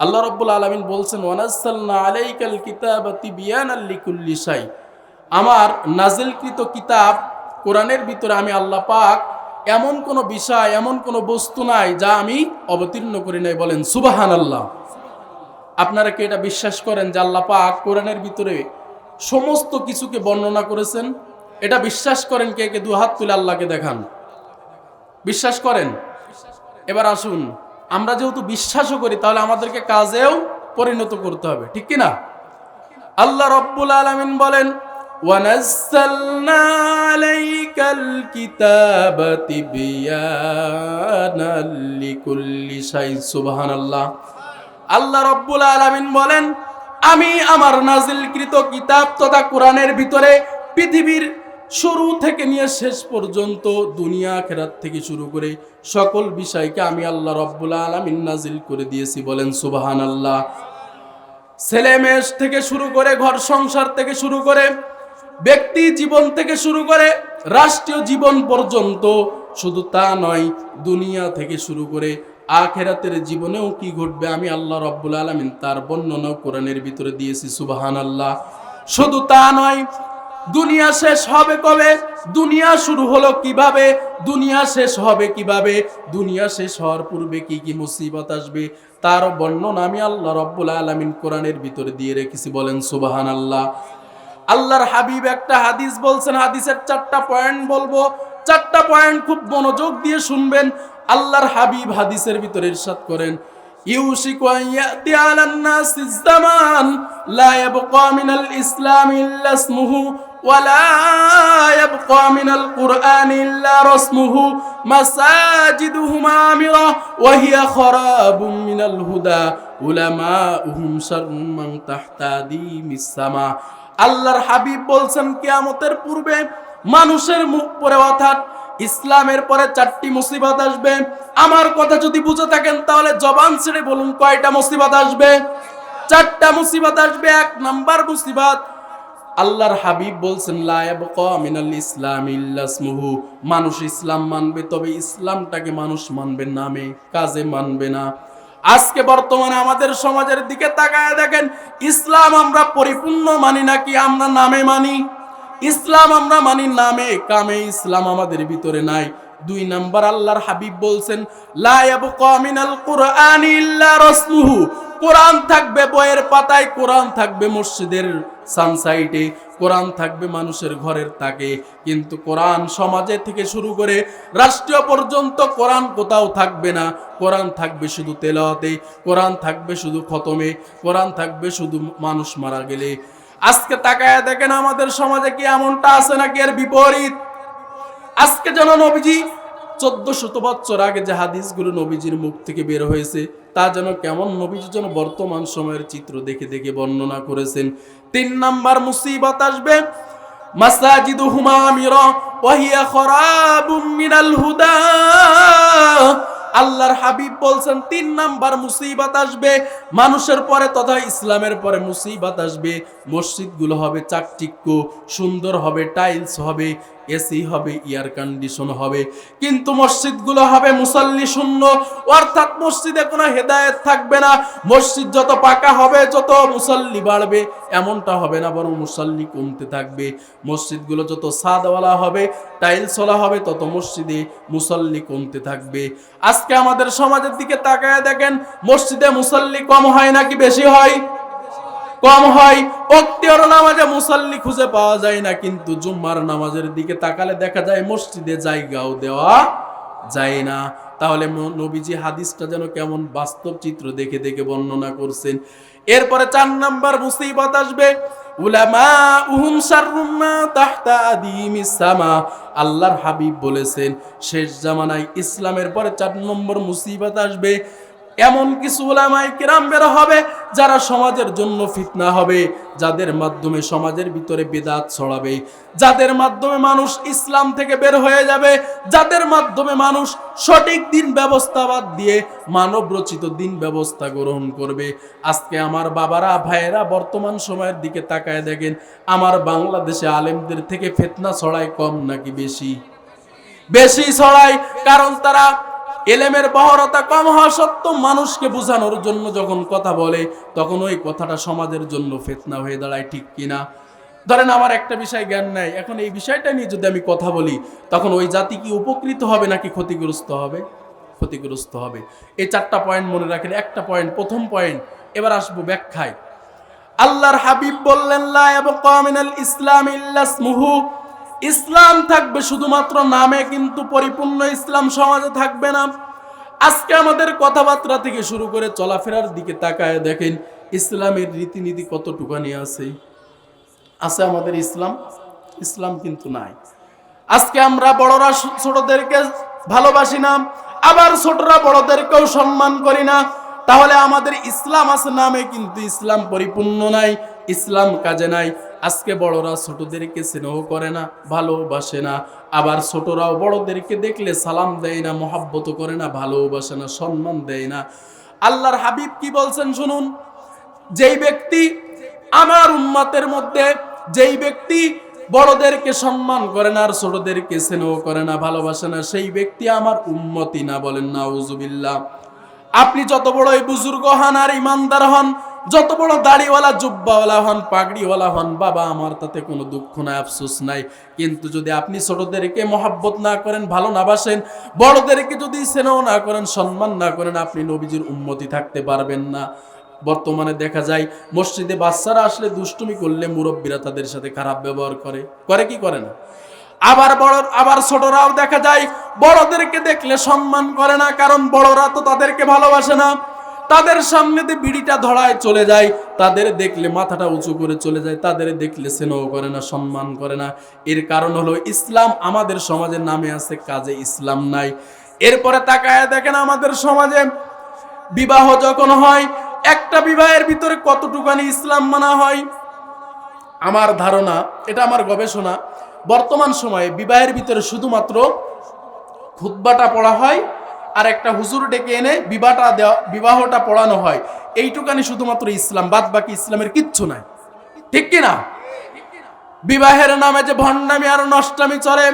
আল্লাহ রব্বুল আলমিন বলছেন ওয়ানাসাল্লা আলাইকাল আমার নাজিলকৃত কিতাব কোরআনের ভিতরে আমি আল্লাহ পাক এমন কোনো বিষয়, এমন কোনো বস্তু নাই যা আমি অবতীর্ণ করি নাই বলেন সুবাহান আল্লাহ আপনারা কি এটা বিশ্বাস করেন যে আল্লাহ পাক কোরআনের ভিতরে সমস্ত কিছুকে বর্ণনা করেছেন? এটা বিশ্বাস করেন কে কে দু হাত তুলে আল্লাহকে দেখান। বিশ্বাস করেন? এবার আসুন। আমরা যেহেতু বিশ্বাসও করি, তাহলে আমাদেরকে কাজেও পরিণত করতে হবে। ঠিক কি না আল্লাহ রব্বুল আলমিন বলেন আল্লাহ রব্বুল আলমিন বলেন, আমি আমার নাজিলকৃত কিতাব তথা কোরআনের ভিতরে পৃথিবীর শুরু থেকে নিয়ে শেষ পর্যন্ত দুনিয়া খেরাত থেকে শুরু করে সকল বিষয়কে আমি আল্লাহ রব্বুল আলামিন নাজিল করে দিয়েছি বলেন সুবহানাল্লাহ। ছেলে মেয়ে থেকে শুরু করে ঘর সংসার থেকে শুরু করে ব্যক্তি জীবন থেকে শুরু করে রাষ্ট্রীয় জীবন পর্যন্ত শুধু তা নয়, দুনিয়া থেকে শুরু করে আখেরাতের জীবনেও কি ঘটবে আমি আল্লাহ রব্বুল আলমিন তার বর্ণনা কোরআনের ভিতরে দিয়েছি সুবাহান আল্লাহ শুধু তা নয় দুনিয়া শেষ হবে কবে? দুনিয়া শুরু হলো কীভাবে? দুনিয়া শেষ হবে কীভাবে? দুনিয়া শেষ হওয়ার পূর্বে কি কি মুসিবত আসবে? তার বর্ণনা আমি আল্লাহ রব্বুল আলমিন কোরআনের ভিতরে দিয়ে রেখেছি। বলেন সুবাহান আল্লাহ আল্লাহর হাবিব একটা হাদিস বলছেন, হাদিসের চারটা পয়েন্ট বলব। চারটা পয়েন্ট খুব মনোযোগ দিয়ে শুনবেন। আল্লাহর হাবিব হাদিসের ভিতরে ইরশাদ করেন, ইউশিকু আন ইয়াতি আলান নাসি জামান, লা ইয়াবকা মিনাল ইসলাম ইল্লা ইসমুহু ইয়াবকা মিনাল কুরআন ইল্লা রাসমুহু মাসাজিদুহুম আমিরা ওয়া হিয়া খারাবুম মিনাল হুদা উলামাউহুম শাররুম মান তাহতা দিমিস সামা। আল্লাহর হাবিব বলছেন, কিয়ামতের পূর্বে মানুষের মুখ পরে অর্থাৎ ইসলামের পরে চারটি মুসিবত আসবে। আমার কথা যদি বুঝে থাকেন, তাহলে জবান ছেড়ে বলুন কয়টা মুসিবত আসবে? চারটা মুসিবত আসবে, এক নাম্বার মুসিবত আল্লাহর হাবিব বলছেন মিনাল ইসলাম ইল্লাসমুহু মানুষ ইসলাম মানবে, তবে ইসলামটাকে মানুষ মানবে নামে কাজে মানবে না। আজকে বর্তমানে আমাদের সমাজের দিকে তাকায় দেখেন, ইসলাম আমরা পরিপূর্ণ মানি নাকি আমরা নামে মানি? ইসলাম আমরা মানি নামে, কামে ইসলাম আমাদের ভিতরে নাই। দুই নাম্বার আল্লাহর হাবিব বলছেন, লা ইয়াবকা মিনাল কুরআন ইল্লা রাসমুহু কোরআন থাকবে বইয়ের পাতায়, কোরআন থাকবে মসজিদের সানসাইটে, কোরআন থাকবে মানুষের ঘরের তাকে। কিন্তু কোরআন সমাজে থেকে শুরু করে রাষ্ট্রীয় পর্যন্ত কোরআন কোথাও থাকবে না। কোরআন থাকবে শুধু তেলাওয়াতে, কোরআন থাকবে শুধু খতমে, কোরআন থাকবে শুধু মানুষ মারা গেলে। আজকে তাকায় দেখেন, আমাদের সমাজে কি এমনটা আছে নাকি? এর বিপরীত। আজকে যেন নবীজি চোদ্দ শত বছর আগে যে হাদিসগুলো নবীজির মুখ থেকে বের হয়েছে, তা যেন কেমন নবীজি যেন বর্তমান সময়ের চিত্র দেখে দেখে বর্ণনা করেছেন। তিন নাম্বার মুসিবত আসবে মাসাজিদু হুমামিরা ওয়াহিয়া খরাবুম মিনাল হুদা। আল্লাহর হাবিব বলছেন, তিন নাম্বার মুসিবত আসবে, মানুষের পরে তথা ইসলামের পরে মুসিবত আসবে। মসজিদগুলো হবে চাকচিক্য সুন্দর হবে, টাইলস হবে এসি হবে, এয়ার কন্ডিশন হবে। কিন্তু মসজিদগুলো হবে মুসল্লি শূন্য, অর্থাৎ মসজিদে কোনো হেদায়েত থাকবে না। মসজিদ যত পাকা হবে, যত মুসল্লি বাড়বে, এমনটা হবে না, বরং মুসল্লি কমতে থাকবে। মসজিদগুলো যত সাদওয়ালা হবে, টাইলসওয়ালা হবে, তত মসজিদে মুসল্লি কমতে থাকবে। আজকে আমাদের সমাজের দিকে তাকায় দেখেন, মসজিদে মুসল্লি কম হয় নাকি বেশি হয়? কম হয়, অক্তিয়ার নামাজে মুসল্লি খুঁজে পাওয়া যায় না, কিন্তু জুম্মার নামাজের দিকে তাকালে দেখা যায় মসজিদে জায়গাও দেওয়া যায় না। তাহলে নবীজি হাদিসটা যেন কেমন বাস্তব চিত্র দেখে দেখে বর্ণনা করছেন। এরপরে চার নাম্বার মুসিবত আসবে আল্লাহর হাবিব বলেছেন, শেষ জামানায় ইসলামের পরে চার নম্বর মুসিবত আসবে এমন কিছু ওলামাই কিরাম বের হবে যারা সমাজের জন্য ফিতনা হবে, যাদের মাধ্যমে সমাজের ভিতরে বেদাত ছড়াবে, যাদের মাধ্যমে মানুষ ইসলাম থেকে বের হয়ে যাবে, যাদের মাধ্যমে মানুষ সঠিক দিন ব্যবস্থা বাদ দিয়ে মানব রচিত দিন ব্যবস্থা গ্রহণ করবে। আজকে আমার বাবারা, ভাইয়েরা, বর্তমান সময়ের দিকে তাকায় দেখেন, আমার বাংলাদেশে আলেমদের থেকে ফেতনা ছড়ায় কম নাকি বেশি? বেশি ছড়ায়, কারণ তারা এলেমের বহরতা কম হওয়া সত্ত্বেও মানুষকে বোঝানোর জন্য যখন কথা বলে, তখন ওই কথাটা সমাজের জন্য ফেতনা হয়ে দাঁড়ায়, ঠিক কিনা? ধরেন আমার একটা বিষয় জ্ঞান নাই, এখন এই বিষয়টা নিয়ে যদি আমি কথা বলি, তখন ওই জাতি কি উপকৃত হবে নাকি ক্ষতিগ্রস্ত হবে? ক্ষতিগ্রস্ত হবে। এই চারটা পয়েন্ট মনে রাখেন, একটা পয়েন্ট প্রথম পয়েন্ট এবার আসব ব্যাখ্যায়। আল্লাহর হাবিব বললেন, লা মিনাল ইসলাম ইল্লা ইসমুহু। ইসলাম থাকবে শুধুমাত্র নামে, কিন্তু পরিপূর্ণ ইসলাম সমাজে থাকবে না। আজকে আমাদের কথাবার্তা থেকে শুরু করে চলাফেরার দিকে তাকায় দেখেন, ইসলামের রীতিনীতি কতটুকানি আছে। আছে আমাদের ইসলাম ইসলাম কিন্তু নাই। আজকে আমরা বড়রা ছোটদেরকে ভালোবাসি না, আবার ছোটরা বড়দেরকেও সম্মান করি না। তাহলে আমাদের ইসলাম আছে নামে, কিন্তু ইসলাম পরিপূর্ণ নাই, ইসলাম কাজে নাই। আজকে বড়রা ছোটদেরকে স্নেহ করে না, ভালোবাসে না। আবার ছোটরাও বড়দেরকে দেখলে সালাম দেয় না, মহাব্বত করে না, ভালোবাসে না, সম্মান দেয় না। আল্লাহর হাবিব কি বলছেন শুনুন? যেই ব্যক্তি আমার উম্মতের মধ্যে, যেই ব্যক্তি বড়দেরকে সম্মান করে না আর ছোটদেরকে স্নেহ করে না, ভালোবাসে না, সেই ব্যক্তি আমার উম্মতি না বলেন না উজুবিল্লাহ আপনি যত বড় এই বুজুর্গ হন আর ইমানদার হন যত বড় দাড়িওয়ালা, জুব্বাওয়ালা হন, পাগড়িওয়ালা হন, বাবা আমার তাতে কোনো দুঃখ নাই, আফসোস নাই। কিন্তু যদি আপনি ছোটদেরকে মহাব্বত না করেন, ভালো না বাসেন, বড়দেরকে যদি স্নেহ না করেন, সম্মান না করেন, আপনি নবীজির উন্মতি থাকতে পারবেন না। বর্তমানে দেখা যায়, মসজিদে বাচ্চারা আসলে দুষ্টুমি করলে মুরব্বীরা তাদের সাথে খারাপ ব্যবহার করে। করে কি করে না? আবার বড়, আবার ছোটরাও দেখা যায়, বড়দেরকে দেখলে সম্মান করে না, কারণ বড়রা তো তাদেরকে ভালোবাসে না। তাদের সামনে দিয়ে বিড়িটা ধরায় চলে যায়। তাদের দেখলে মাথাটা উঁচু করে চলে যায়, তাদের দেখলে স্নেহ করে না, সম্মান করে না। এর কারণ হলো ইসলাম আমাদের সমাজের নামে আছে, কাজে ইসলাম নাই। এরপরে তাকায় দেখেন আমাদের সমাজে বিবাহ যখন হয়, একটা বিবাহের ভিতরে কতটুকানি ইসলাম মানা হয়? আমার ধারণা, এটা আমার গবেষণা, বর্তমান সময়ে বিবাহের ভিতরে শুধুমাত্র খুতবাটা পড়া হয় আর একটা হুজুর ডেকে এনে বিবাহটা দেওয়া, বিবাহটা পড়ানো হয়। এইটুকানি শুধুমাত্র ইসলাম বাদ বাকি ইসলামের কিচ্ছু নাই। ঠিক কিনা বিবাহের নামে যে ভণ্ডামি আর নষ্টামি চলে,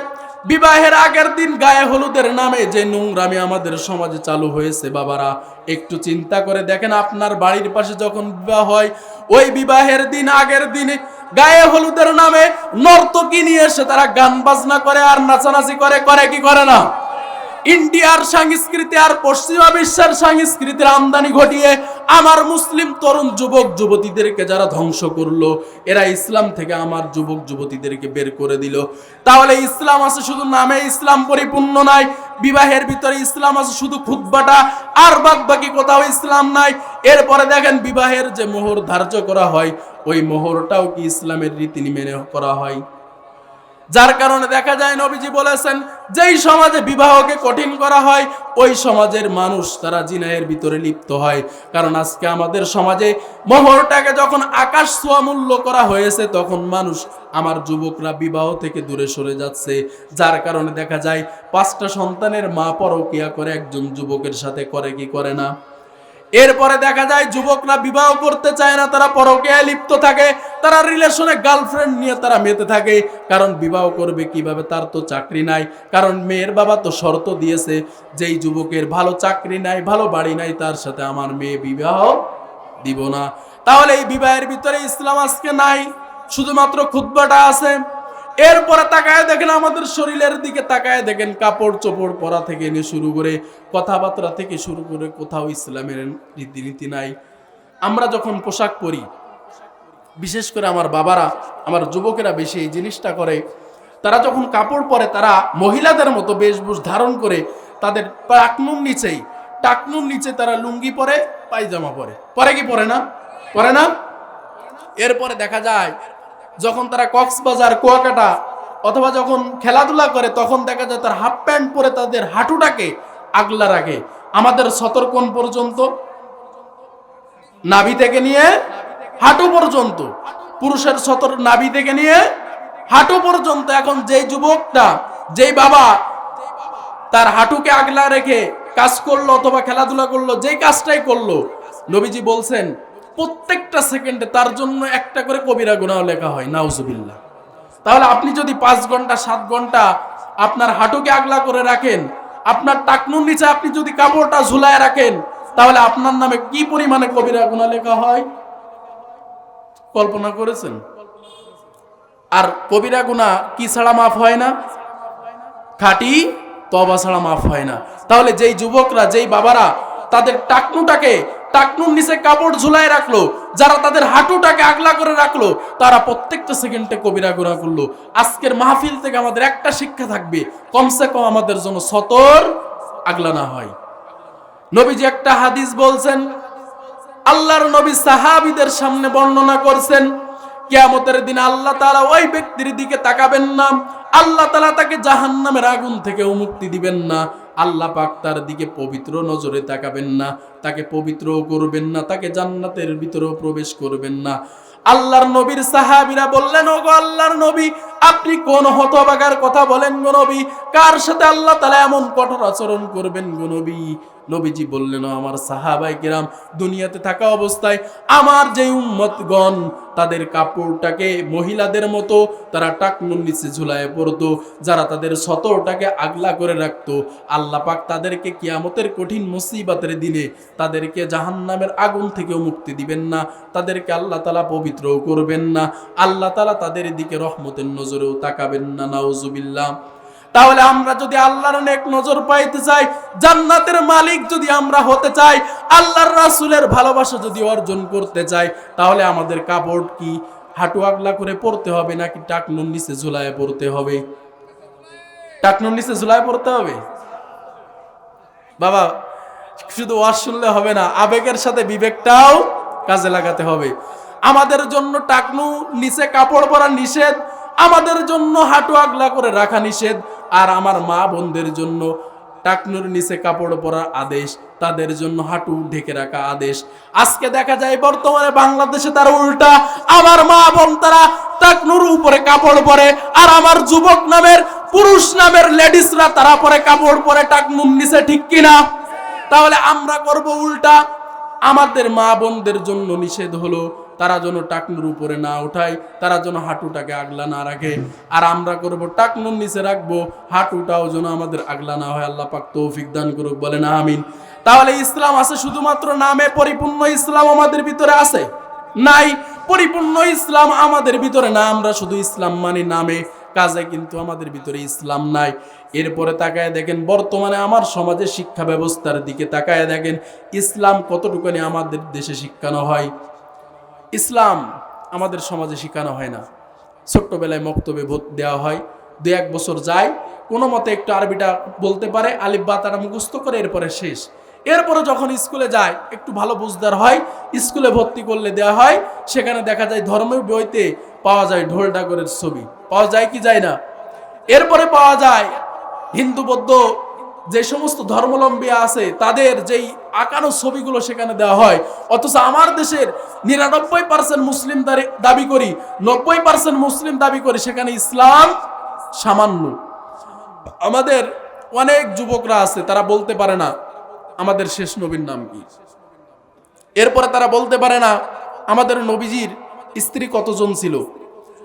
বিবাহের আগের দিন গায়ে হলুদের নামে যে নোংরামি আমাদের সমাজে চালু হয়েছে, বাবারা, একটু চিন্তা করে দেখেন আপনার বাড়ির পাশে যখন বিবাহ হয়, ওই বিবাহের দিন আগের দিনে গায়ে হলুদের নামে নর্তকী নিয়ে এসে তারা গান বাজনা করে আর নাচানাচি করে করে কি করে না? ইন্ডিয়ার সংস্কৃতি আর পশ্চিমা বিশ্বের সংস্কৃতির আমদানি ঘটিয়ে আমার মুসলিম তরুণ যুবক যুবতীদেরকে যারা ধ্বংস করল, এরা ইসলাম থেকে আমার যুবক যুবতীদেরকে বের করে দিল। তাহলে ইসলাম আছে শুধু নামে ইসলাম পরিপূর্ণ নাই, বিবাহের ভিতরে ইসলাম আছে শুধু খুতবাটা, আর বাদ বাকি কোথাও ইসলাম নাই। এরপরে দেখেন বিবাহের যে মোহর ধার্য করা হয়, ওই মোহরটাও কি ইসলামের রীতি মেনে করা হয়? যার কারণে দেখা যায় নবীজি বলেছেন, যেই সমাজে বিবাহকে কঠিন করা হয়, ওই সমাজের মানুষ তারা জিনায়ের ভিতরে লিপ্ত হয়। কারণ আজকে আমাদের সমাজে মোহরটাকে যখন আকাশ ছোঁয়া মূল্য করা হয়েছে, তখন মানুষ, আমার যুবকরা বিবাহ থেকে দূরে সরে যাচ্ছে। যার কারণে দেখা যায়, পাঁচটা সন্তানের মা পরকিয়া করে একজন যুবকের সাথে করে কি করে না। এরপরে দেখা যায় যুবকরা বিবাহ করতে চায় না, তারা পরকীয়ায় লিপ্ত থাকে, তারা রিলেশনে গার্লফ্রেন্ড নিয়ে তারা মেতে থাকে। কারণ বিবাহ করবে কীভাবে তার তো চাকরি নাই। কারণ মেয়ের বাবা তো শর্ত দিয়েছে, যেই যুবকের ভালো চাকরি নাই, ভালো বাড়ি নাই, তার সাথে আমার মেয়ে বিবাহ দিব না। তাহলে এই বিবাহের ভিতরে ইসলাম আজকে নাই, শুধুমাত্র খুতবাটা আছে। এরপরে তাকায় দেখেন আমাদের শরীরের দিকে তাকায় দেখেন কাপড় চোপড় পরা থেকে নিয়ে শুরু করে কথাবার্তা থেকে শুরু করে কোথাও ইসলামের রীতিনীতি নাই। আমরা যখন পোশাক পরি, বিশেষ করে আমার বাবারা, আমার যুবকেরা বেশি এই জিনিসটা করে, তারা যখন কাপড় পরে, তারা মহিলাদের মতো বেশভূষ ধারণ করে, তাদের টাকনুর নিচেই, টাকনুর নিচে তারা লুঙ্গি পরে, পায়জামা পরে। পরে কি পরে না? পরে না? এরপরে দেখা যায় যখন তারা কক্সবাজার, কুয়াকাটা অথবা যখন খেলাধুলা করে, তখন দেখা যায় তার হাফ প্যান্ট পরে তাদের হাঁটুটাকে আগলা রাখে। আমাদের সতর্কন পর্যন্ত, নাভি থেকে নিয়ে হাঁটু পর্যন্ত, পুরুষের সতর নাভি থেকে নিয়ে হাঁটু পর্যন্ত। এখন যেই যুবকটা, যেই বাবা তার হাঁটুকে আগলা রেখে কাজ করল অথবা খেলাধুলা করল, যেই কাজটাই করল, নবীজি বলছেন প্রত্যেকটা সেকেন্ডে তার জন্য একটা করে কবিরা গুণাও লেখা হয়, নাউজুবিল্লাহ। তাহলে আপনি যদি পাঁচ ঘণ্টা, সাত ঘণ্টা আপনার হাঁটুকে আগলা করে রাখেন, আপনার টাকনুর নিচে আপনি যদি কাপড়টা ঝুলায় রাখেন, তাহলে আপনার নামে কি পরিমাণে কবিরা গুণা লেখা হয়? কল্পনা করেছেন? আর কবিরা গুণা কি ছাড়া মাফ হয় না? খাটি তবা ছাড়া মাফ হয় না। তাহলে যেই যুবকরা, যেই বাবারা তাদের টাকনুটাকে টাকনুর নিচে কাপড় ঝুলায় রাখল, যারা তাদের হাঁটুটাকে আগলা করে রাখল, তারা প্রত্যেকটা সেকেন্ডে কবিরা গুণা করল। আজকের মাহফিল থেকে আমাদের একটা শিক্ষা থাকবে, কমসে কম আমাদের জন্য সতর আগলা না হয়। নবীজি একটা হাদিস বলছেন, আল্লাহর নবী সাহাবিদের সামনে বর্ণনা করছেন, কেয়ামতের দিন আল্লাহ তাআলা ওই ব্যক্তির দিকে তাকাবেন না, আল্লাহ তালা তাকে জাহান্নামের আগুন থেকে মুক্তি দিবেন না। আল্লাহ পাক তার দিকে পবিত্র নজরে তাকাবেন না, তাকে পবিত্র করবেন না, তাকে জান্নাতের ভিতরেও প্রবেশ করবেন না। আল্লাহর নবীর সাহাবীরা বললেন, ওগো আল্লাহর নবী, আপনি কোন হতবাগার কথা বলেন গো নবী? কার সাথে আল্লাহ তাআলা এমন কঠোর আচরণ করবেন গো নবী? নবীজি বললেন আমার সাহাবাই কিরাম, দুনিয়াতে থাকা অবস্থায় আমার যে উম্মতগণ, তাদের কাপড়টাকে মহিলাদের মতো, তারা টাকনুর নিচে ঝুলায় পড়তো, যারা তাদের সতরটাকে আগলা করে রাখতো। আল্লাহ পাক তাদেরকে কিয়ামতের কঠিন মুসিবাতের দিনে তাদেরকে জাহান্নামের আগুন থেকেও মুক্তি দিবেন না, তাদেরকে আল্লাহ তালা পবিত্রও করবেন না, আল্লাহ তালা তাদের দিকে রহমতের নজরেও তাকাবেন না, নাউজুবিল্লাহ। তাহলে আমরা যদি আল্লাহর নেক নজর পাইতে চাই, জান্নাতের মালিক যদি আমরা হতে চাই, আল্লাহর রাসূলের ভালোবাসা যদি অর্জন করতে চাই, তাহলে আমাদের কাপড় কি হাঁটু আগলা করে পড়তে হবে নাকি টাকনুর নিচে ঝুলায় পড়তে হবে? টাকনুর নিচে ঝুলায় পড়তে হবে? বাবা, শুধু ওয়াজ শুনলে হবে না, আবেগের সাথে বিবেকটাও কাজে লাগাতে হবে। আমাদের জন্য টাকনু নিচে কাপড় পরা নিষেধ, আমাদের জন্য হাঁটু আগলা করে রাখা নিষেধ আর আমার মা বোনদের জন্য টাকনুর নিচে কাপড় পরার আদেশ, তাদের জন্য হাঁটু ঢেকে রাখা আদেশ। আজকে দেখা যায় বর্তমানে বাংলাদেশে তার উল্টা। আমার মা বোন তারা টাকনুর উপরে কাপড় পরে, আর আমার যুবক নামের, পুরুষ নামের লেডিসরা তারা পরে কাপড় পরে টাকনুর নিচে, ঠিক কিনা? তাহলে আমরা করব উল্টা। আমাদের মা বোনদের জন্য নিষেধ হলো তারা যেন টাকনুর উপরে না উঠায়, তারা যেন হাঁটুটাকে আগলা না রাখে। আর আমরা করব টাকনুর নিচে রাখব, হাঁটুটাও যেন আমাদের আগলা না হয়। আল্লাহ পাক তৌফিক দান করুক বলে না আমিন। তাহলে ইসলাম আছে শুধুমাত্র নামে পরিপূর্ণ ইসলাম আমাদের ভিতরে আছে? নাই। পরিপূর্ণ ইসলাম আমাদের ভিতরে না, আমরা শুধু ইসলাম মানি নামে। কাজে কিন্তু আমাদের ভিতরে ইসলাম নাই। এরপরে তাকায় দেখেন, বর্তমানে আমার সমাজে শিক্ষা ব্যবস্থার দিকে তাকায় দেখেন, ইসলাম কতটুকুনি আমাদের দেশে শিক্ষানো হয়? ইসলাম আমাদের সমাজে শেখানো হয় না। ছোট্টবেলায় মক্তবে ভোট দেওয়া হয়, দু এক বছর যায়, কোনো মতে একটু আরবিটা বলতে পারে, আলিফ বা তারা মুখস্থ করে এরপরে শেষ। এরপরে যখন স্কুলে যায়, একটু ভালো বুঝদার হয়, স্কুলে ভর্তি করলে দেওয়া হয়, সেখানে দেখা যায় ধর্মের বইতে পাওয়া যায় ঢোল ডাগরের ছবি। পাওয়া যায় কি যায় না? এরপরে পাওয়া যায় হিন্দু বৌদ্ধ যে সমস্ত ধর্মলম্বী আছে, তাদের যেই আঁকানো ছবিগুলো সেখানে দেওয়া হয়, অথচ আমার দেশের নিরানব্বই পার্সেন্ট মুসলিম দাবি করি, নব্বই পার্সেন্ট মুসলিম দাবি করি, সেখানে ইসলাম সামান্য। আমাদের অনেক যুবকরা আছে, তারা বলতে পারে না আমাদের শেষ নবীর নাম কি। এরপরে তারা বলতে পারে না আমাদের নবীজির স্ত্রী কতজন ছিল,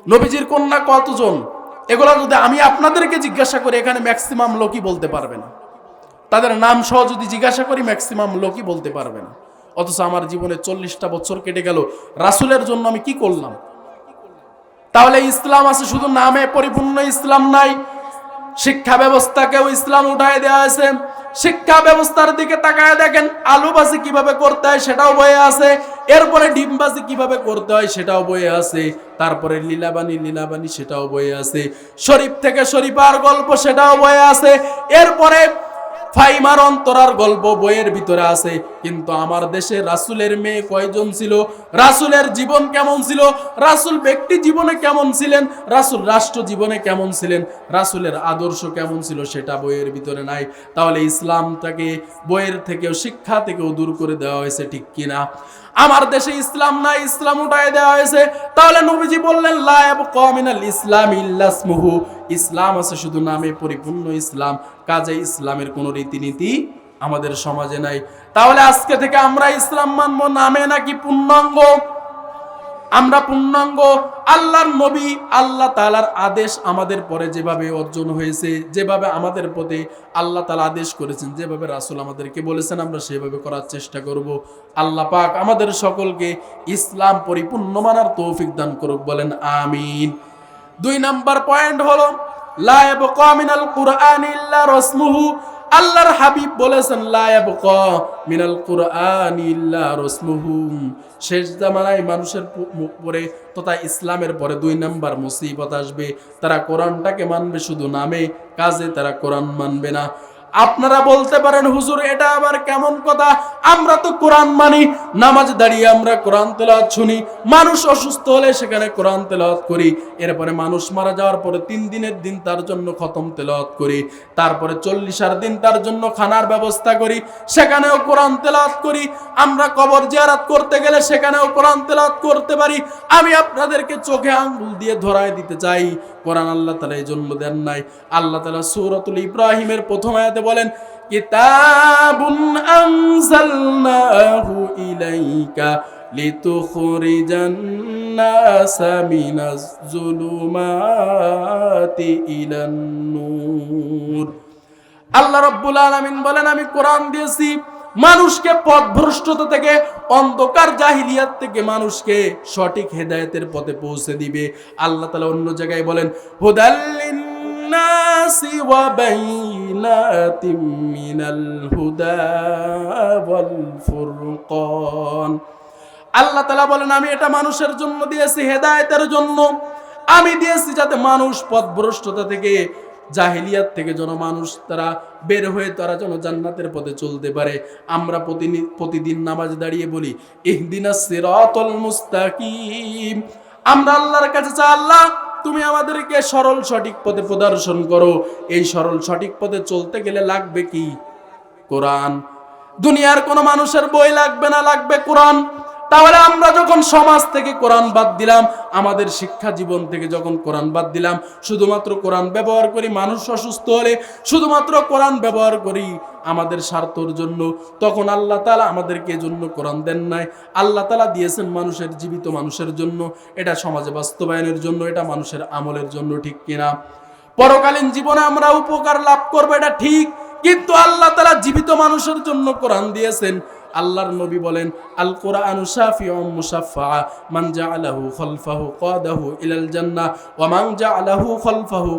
নবীজির কন্যা কতজন, এগুলো যদি আমি আপনাদেরকে জিজ্ঞাসা করি, এখানে ম্যাক্সিমাম লোকই বলতে পারবে না। তাদের নাম সহ যদি জিজ্ঞাসা করি ম্যাক্সিমাম লোকই বলতে পারবে না। অথচ আমার জীবনে চল্লিশটা বছর কেটে গেল। রাসুলের জন্য আমি কি করলাম? তাহলে ইসলাম আছে, শুধু নামে পরিপূর্ণ ইসলাম নাই। শিক্ষা ব্যবস্থাকেও ইসলাম উঠায় দেওয়া আছে। শিক্ষা ব্যবস্থার দিকে তাকায় দেখেন, আলুবাজি কীভাবে করতে হয় সেটাও বয়ে আছে। এরপরে ডিমবাজি কীভাবে করতে হয় সেটাও বয়ে আছে। তারপরে লীলাবানি লীলাবানি সেটাও বয়ে আছে। শরীফ থেকে শরীফার গল্প সেটাও বয়ে আছে। এরপরে ফাইমার অন্তরার গল্প বইয়ের ভিতরে আছে, কিন্তু আমার দেশে রাসুলের মেয়ে কয়জন ছিল? রাসুলের জীবন কেমন ছিল? রাসুল ব্যক্তি জীবনে কেমন ছিলেন? রাসুল রাষ্ট্র জীবনে কেমন ছিলেন? রাসুলের আদর্শ কেমন ছিল সেটা বইয়ের ভিতরে নাই। তাহলে ইসলামটাকে বইয়ের থেকেও, শিক্ষা থেকেও দূর করে দেওয়া হয়েছে ঠিক কিনা? আমার দেশে ইসলাম নাই, ইসলাম উঠায় দেওয়া হয়েছে। তাহলে নবীজি বললেন লায়াব কমিনাল ইসলাম ইল্লাসমুহু ইসলাম আছে শুধু নামে পরিপূর্ণ ইসলাম, কাজে ইসলামের কোনো রীতিনীতি আমাদের সমাজে নাই। তাহলে আজকে থেকে আমরা ইসলাম মানবো, নামে নাকি পূর্ণাঙ্গ? আমরা পূর্ণাঙ্গ আল্লাহর নবী, আল্লাহ তালার আদেশ আমাদের পরে যেভাবে অর্জন হয়েছে, যেভাবে আমাদের পথে আল্লাহ তালা আদেশ করেছেন, যেভাবে রাসুল আমাদেরকে বলেছেন, আমরা সেভাবে করার চেষ্টা করব। আল্লাহ পাক আমাদের সকলকে ইসলাম পরিপূর্ণ মানার তৌফিক দান করুক, বলেন আমিন। দুই নাম্বার পয়েন্ট হলো, লা ইয়াবকা মিনাল কুরআন ইল্লা রাসমুহু। আল্লাহর হাবিব বলেছেন লায়াব ক মিনাল কোরআন ইল্লা রসমুহুম শেষ জামানায় মানুষের পরে তথা ইসলামের পরে দুই নাম্বার মুসিবত আসবে। তারা কোরআনটাকে মানবে শুধু নামে, কাজে তারা কোরআন মানবে না। আপনারা বলতে পারেন, হুজুর, এটা আবার কেমন কথা? আমরা তো কোরআন মানি। নামাজ দাঁড়িয়ে আমরা কোরআন তেলাওয়াত শুনি। মানুষ অসুস্থ হলে সেখানে কোরআন তেলাওয়াত করি। এরপরে মানুষ মারা যাওয়ার পরে তিন দিনের দিন তার জন্য খতম তেলাওয়াত করি। তারপরে চল্লিশার দিন তার জন্য খানার ব্যবস্থা করি। সেখানেও কোরআন তেলাওয়াত করি। আমরা কবর জিয়ারাত করতে গেলে সেখানেও কোরআন তেলাওয়াত করতে পারি। আমি আপনাদেরকে চোখে আঙ্গুল দিয়ে ধরায় দিতে চাই। কোরআন আল্লাহ তালা এই জন্য দেন নাই। আল্লাহ তালা সূরাতুল ইব্রাহিমের প্রথম আয়াতে বলেন, কিতাবুন আনজালনাহু ইলাইকা লিতুখরিজান নাসা মিনাজ জুলুমাতি ইলান নূর। আল্লাহ রব্বুল আলামিন বলেন, আমি কোরআন দিয়েছি মানুষকে পথভ্রষ্টতা থেকে, অন্ধকার জাহিলিয়াত থেকে মানুষকে সঠিক হেদায়েতের পথে পৌঁছে দিবে। আল্লাহ তাআলা অন্য জায়গায় বলেন হুদাল্লিন নাসি ওয়া বাইনাতিম মিনাল হুদা আল্লাহ তাআলা বলেন, আমি এটা মানুষের জন্য দিয়েছি, হেদায়েতের জন্য। আমি দিয়েছি যাতে মানুষ পথভ্রষ্টতা থেকে জাহিলিয়াত থেকে যেন মানুষ তারা বের হয়ে তারা যেন জান্নাতের পথে চলতে পারে। আমরা প্রতিদিন নামাজ দাঁড়িয়ে বলি, ইহদিনাস সিরাতাল মুস্তাকিম। আমরা আল্লাহর কাছে চাই, আল্লাহ, তুমি আমাদেরকে সরল সঠিক পথে প্রদর্শন করো। এই সরল সঠিক পথে চলতে গেলে লাগবে কি? কোরআন। দুনিয়ার কোনো মানুষের বই লাগবে না? লাগবে কোরআন। তাহলে আমরা যখন সমাজ থেকে কোরআন বাদ দিলাম, আমাদের শিক্ষা জীবন থেকে যখন কোরআন বাদ দিলাম, শুধুমাত্র কোরআন ব্যবহার করি, মানুষ অসুস্থ হলে শুধুমাত্র কোরআন ব্যবহার করি আমাদের স্বার্থর জন্য, তখন আল্লাহ তালা আমাদেরকে জন্য কোরআন দেন নাই। আল্লাহ তালা দিয়েছেন মানুষের, জীবিত মানুষের জন্য। এটা সমাজে বাস্তবায়নের জন্য, এটা মানুষের আমলের জন্য, ঠিক কিনা? পরকালীন জীবনে আমরা উপকার লাভ করব, এটা ঠিক। কিন্তু আল্লাহ তালা জীবিত মানুষের জন্য কোরআন দিয়েছেন। আল্লাহর নবী বলেন আল কোরআন ওম মুসাফা মান জাআলাহু খলফাহু ইলাল জাআলাহু খলফাহু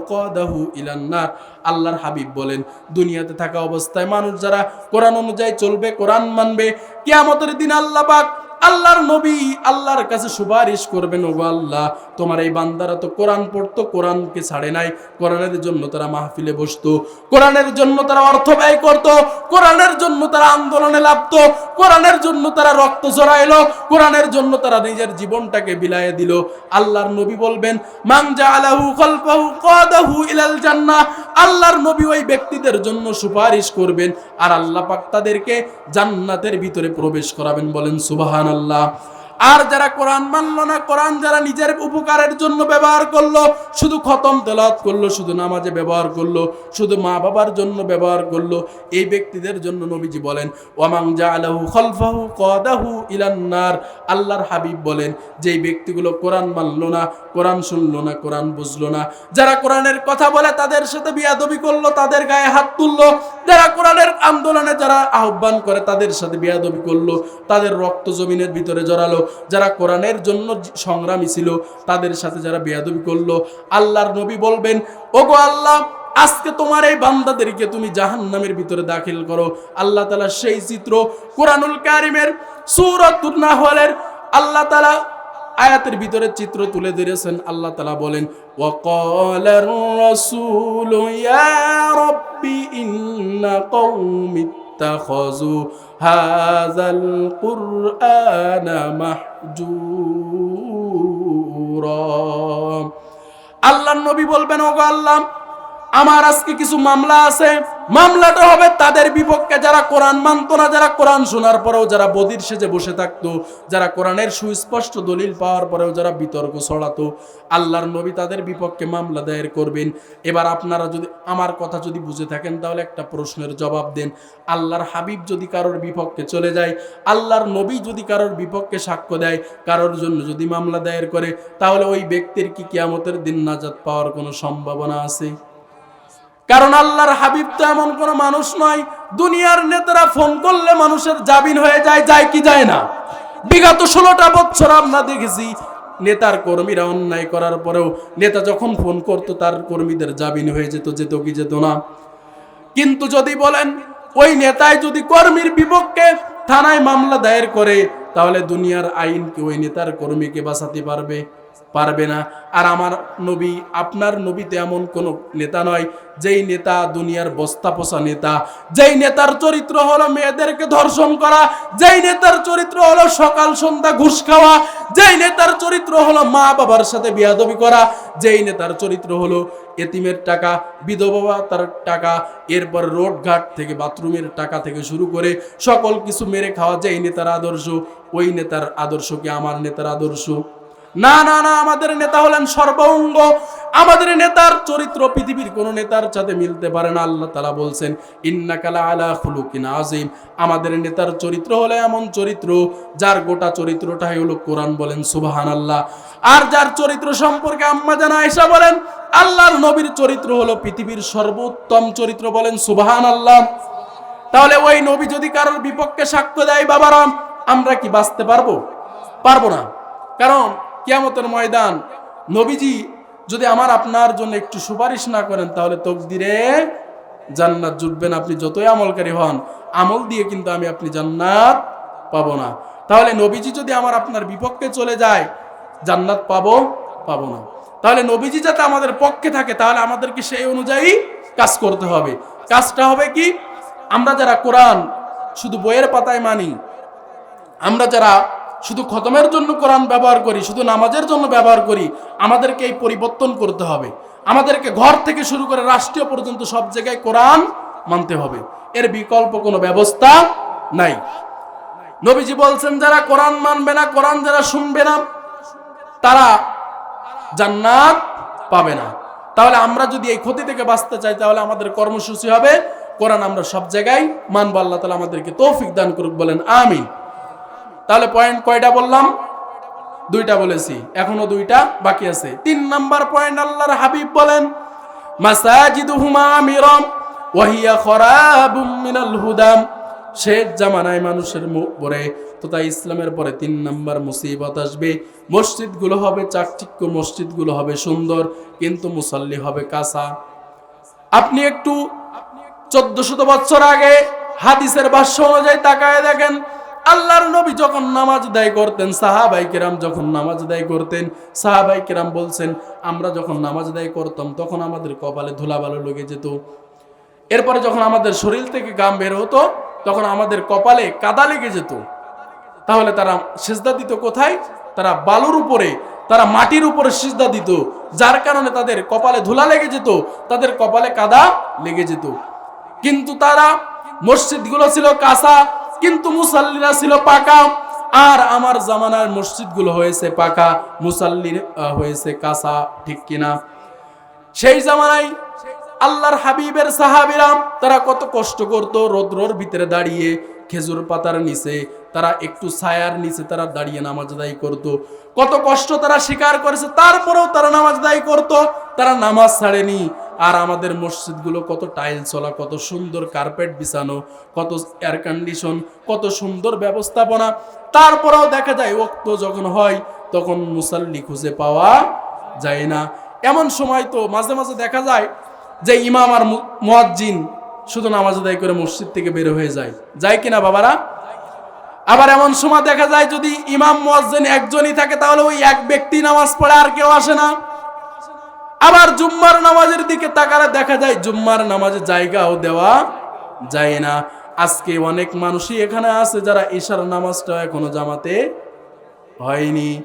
আল্লাহর হাবিব বলেন, দুনিয়াতে থাকা অবস্থায় মানুষ যারা কোরআন অনুযায়ী চলবে, কোরআন মানবে, কিয়ামতের দিন আল্লাহ পাক আল্লাহর নবী আল্লাহর কাছে সুপারিশ করবেন ওগো আল্লাহ, তোমার এই বান্দারা তো কোরআন পড়তো, কোরআনকে ছাড়ে নাই। কোরআনের জন্য তারা মাহফিলে বসতো, কোরআনের জন্য তারা অর্থ ব্যয় করত, কোরআনের জন্য তারা আন্দোলনে লাভতো, কোরআনের জন্য তারা রক্ত জড়াইলো কোরআনের জন্য তারা নিজের জীবনটাকে বিলায়ে দিল। আল্লাহর নবী বলবেন মাংজা আলাহু খলফাহু কাদাহু ইলাল জান্নাহ। আল্লাহর নবী ওই ব্যক্তিদের জন্য সুপারিশ করবেন, আর আল্লাহ পাক তাদেরকে জান্নাতের ভিতরে প্রবেশ করাবেন বলেন সুবাহান আল্লাহ। আর যারা কোরআন মানল না, কোরআন যারা নিজের উপকারের জন্য ব্যবহার করল, শুধু খতম তেলাওয়াত করল, শুধু নামাজে ব্যবহার করল, শুধু মা বাবার জন্য ব্যবহার করল, এই ব্যক্তিদের জন্য নবীজি বলেন ওয়ামাং জাআলাহু খলফাহু কদাহু ইলান্নার আল্লাহর হাবিব বলেন, যেই ব্যক্তিগুলো কোরআন মানলো না, কোরআন শুনলো না, কোরআন বুঝলো না, যারা কোরআনের কথা বলে তাদের সাথে বিয়াদবি করল, তাদের গায়ে হাত তুললো, যারা কোরআনের আন্দোলনে যারা আহ্বান করে তাদের সাথে বিয়াদবি করল, তাদের রক্ত জমিনের ভিতরে জড়ালো যারা কোরআনের জন্য সংগ্রামী ছিল তাদের সাথে যারা বেয়াদবি করলো আল্লাহর নবী বলবেন ওগো আল্লাহ আজকে তোমার এই বান্দাদেরকে তুমি জাহান্নামের ভিতরে দাখিল করো আল্লাহ তালা সেই চিত্র কোরআনুল কারিমের সুরতুল নাহলের আল্লাহ তালা আয়াতের ভিতরে চিত্র তুলে ধরেছেন আল্লাহ তালা বলেন وقال الرسول يا رب إن قوم اتخذوا هذا القرآن محجورا আল্লাহ নবী বলবেন ওগো আল্লাহ আমার আজকে কিছু মামলা আছে মামলাটা হবে তাদের বিপক্ষে যারা কোরআন মানত না, যারা কোরআন শোনার পরেও যারা বদির সেজে বসে থাকতো, যারা কোরআনের সুস্পষ্ট দলিল পাওয়ার পরেও যারা বিতর্ক ছড়াতো, আল্লাহর নবী তাদের বিপক্ষে মামলা দায়ের করবেন। এবার আপনারা যদি, আমার কথা যদি বুঝে থাকেন, তাহলে একটা প্রশ্নের জবাব দেন। আল্লাহর হাবিব যদি কারোর বিপক্ষে চলে যায়, আল্লাহর নবী যদি কারোর বিপক্ষে সাক্ষ্য দেয়, কারোর জন্য যদি মামলা দায়ের করে, তাহলে ওই ব্যক্তির কি কিয়ামতের দিন নাজাত পাওয়ার কোনো সম্ভাবনা আছে? কারণ আল্লাহর হাবিব তো এমন কোন মানুষ নয়, দুনিয়ার নেতারা ফোন করলে মানুষের জামিন হয়ে যায় যায় কি যায় না। বিগত ষোলোটা বছর আমরা দেখেছি, নেতার কর্মীরা অন্যায় করার পরেও নেতা যখন ফোন করত, তার কর্মীদের জামিন হয়ে যেত যেত কি যেত না। কিন্তু যদি বলেন, ওই নেতায় যদি কর্মীর বিপক্ষে থানায় মামলা দায়ের করে, তাহলে দুনিয়ার আইন কি ওই নেতার কর্মীকে বাঁচাতে পারবে? পারবে না। আর আমার নবী, আপনার নবীতে এমন কোন নেতা নয়, যেই নেতা দুনিয়ার বস্তা পোষা নেতা, যেই নেতার চরিত্র হলো মেয়েদেরকে ধর্ষণ করা, যেই নেতার চরিত্র হলো সকাল সন্ধ্যা ঘুষ খাওয়া, যেই নেতার চরিত্র হলো মা বাবার সাথে বিয়াদবি করা, যেই নেতার চরিত্র হলো এতিমের টাকা, বিধবা তার টাকা, এরপর রোড ঘাট থেকে বাথরুমের টাকা থেকে শুরু করে সকল কিছু মেরে খাওয়া যেই নেতার আদর্শ, ওই নেতার আদর্শ কি আমার নেতার আদর্শ? না না না, আমাদের নেতা হলেন সর্বঙ্গ। আমাদের নেতার চরিত্র পৃথিবীর কোন নেতার সাথে মিলতে পারে না, আল্লাহ তালা বলছেন ইন্নাকালা আলা খুলুকিন আজিম আমাদের নেতার চরিত্র হলে এমন চরিত্র, যার গোটা চরিত্রটাই হলো কোরআন বলেন সুবাহান আল্লাহ আর যার চরিত্র সম্পর্কে আম্মা জানা আয়সা বলেন, আল্লাহর নবীর চরিত্র হলো পৃথিবীর সর্বোত্তম চরিত্র বলেন সুবাহান আল্লাহ তাহলে ওই নবী যদি কারোর বিপক্ষে সাক্ষ্য দেয় বাবারা আমরা কি বাঁচতে পারব? পারব না। কারণ কিয়ামতের ময়দান। নবীজি যদি আমার আপনার জন্য একটু সুপারিশ না করেন, তাহলে তকদিরে জান্নাত জুটবেন আপনি যতই আমলকারী হন। আমল দিয়ে কিন্তু আমি আপনি জান্নাত পাবো না। তাহলে নবীজি যদি আমার আপনার বিপক্ষে চলে যায়, জান্নাত পাবো পাবো না। তাহলে নবীজি যাতে আমাদের পক্ষে থাকে, তাহলে আমাদেরকে সেই অনুযায়ী কাজ করতে হবে। কাজটা হবে কি? আমরা যারা কোরআন শুধু বইয়ের পাতায় মানি, আমরা যারা শুধু খতমের জন্য কোরআন ব্যবহার করি, শুধু নামাজের জন্য ব্যবহার করি, আমাদেরকে এই পরিবর্তন করতে হবে। আমাদেরকে ঘর থেকে শুরু করে রাষ্ট্রীয় পর্যন্ত সব জায়গায় কোরআন মানতে হবে। এর বিকল্প কোনো ব্যবস্থা নাই। নবীজি বলছেন, যারা কোরআন মানবে না, কোরআন যারা শুনবে না, তারা জান্নাত পাবে না। তাহলে আমরা যদি এই ক্ষতি থেকে বাঁচতে চাই, তাহলে আমাদের কর্মসূচি হবে, কোরআন আমরা সব জায়গায় মানবো। আল্লাহ তালা আমাদেরকে তৌফিক দান করুক, বলেন আমিন। তাহলে পয়েন্ট কয়টা বললাম? দুইটা বলেছি। এখনও দুইটা বাকি আছে। তিন নাম্বার পয়েন্ট আল্লাহর হাবিব বলেন, মাসাজিদুহুমা আমিরাম, ওয়াহিয়া খরাবুম মিনাল হুদাম শেষ জামানায় মানুষের পরে তথা ইসলামের পরে তিন নাম্বার মুসিবত আসবে। মসজিদগুলো হবে চাকচিক্য, মসজিদগুলো হবে সুন্দর, কিন্তু মুসল্লি হবে কাঁচা। আপনি একটু চোদ্দ শত বছর আগে হাদিসের ভাষ্য অনুযায়ী তাকায় দেখেন আল্লাহর নবী যখন নামাজ দায় করতেন, সাহাবাই কেরাম যখন নামাজ দায় করতেন, সাহাবাই কেরাম বলছেন, আমরা যখন নামাজ দায় করতাম, তখন আমাদের কপালে ধুলাবালো লেগে যেত। এরপরে যখন আমাদের শরীর থেকে গাম বের হতো, তখন আমাদের কপালে কাদা লেগে যেত। তাহলে তারা সেজদা দিত কোথায়? তারা বালুর উপরে, তারা মাটির উপরে সিজদা দিত, যার কারণে তাদের কপালে ধুলা লেগে যেত, তাদের কপালে কাদা লেগে যেত। কিন্তু তারা মসজিদগুলো ছিল কাঁচা কিন্তু মুসাল্লিরা ছিল পাকা। আর আমার জামানার মসজিদগুলো হয়েছে পাকা। মুসাল্লির হয়েছে কাঁচা, ঠিক কিনা? সেই জামানায় আল্লাহর হাবিবের সাহাবিরাম তারা কত কষ্ট করত রৌদ্রর ভিতরে দাঁড়িয়ে। খেজুর পাতার নিচে, তারা একটু ছায়ার নিচে তারা দাঁড়িয়ে নামাজ আদায় করত। কত কষ্ট তারা স্বীকার করেছে, তারপরেও তারা নামাজ আদায় করত। তারা নামাজ ছাড়েনি। আর আমাদের মসজিদগুলো কত টাইল চলা, কত সুন্দর কার্পেট বিছানো, কত এয়ার কন্ডিশন কত সুন্দর ব্যবস্থাপনা। তারপরেও দেখা যায়, ওক্ত যখন হয়, তখন মুসাল্লি খুঁজে পাওয়া যায় না। এমন সময় তো মাঝে মাঝে দেখা যায় যে ইমাম আর মুয়াজ্জিন শুধু নামাজ আদায় করে মসজিদ থেকে বের হয়ে যায়। যায় কিনা বাবারা? আবার এমন সময় দেখা যায় যদি ইমাম, মুয়াজ্জিন একজনই থাকে, তাহলে ওই এক ব্যক্তি নামাজ পড়ে আর কেউ আসে না। আবার জুম্মার নামাজের দিকে তাকালে দেখা যায় জুম্মার নামাজের জায়গাও দেওয়া যায় না। আজকে অনেক মানুষই এখানে আছে যারা ঈশার নামাজটা এখনও জামাতে হয়নি।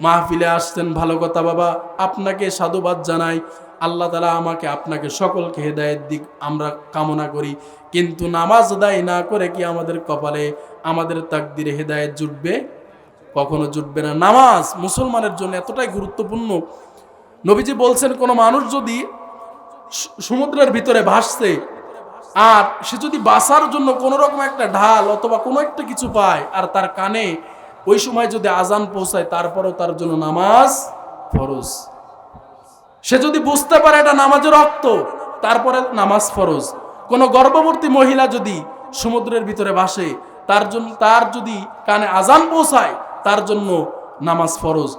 মাহফিলে আসছেন, ভালো কথা বাবা। আপনাকে সাধুবাদ জানাই। আল্লাহ তালা আমাকে আপনাকে সকলকে হেদায়েত দিক, আমরা কামনা করি। কিন্তু নামাজ দায় না করে কি আমাদের কপালে, আমাদের তাকদিরে হেদায়েত জুটবে? কখনো জুটবে না। নামাজ মুসলমানের জন্য এতটাই গুরুত্বপূর্ণ। নবীজি বলছেন, কোনো মানুষ যদি সমুদ্রের ভিতরে ভাসছে, আর সে যদি বাঁচার জন্য কোনো রকম একটা ঢাল অথবা কোনো একটা কিছু পায়, আর তার কানে ওই সময় যদি আজান পৌঁছায়, তারপরও তার জন্য নামাজ ফরজ। সে যদি বুঝতে পারে এটা নামাজের রক্ত তারপরে নামাজ ফরজ। কোন গর্ভবর্তী মহিলা যদি সমুদ্রের ভিতরে ভাসে, তার জন্য তার যদি কানে আজান পৌঁছায়, তার জন্য নামাজ ফরজ।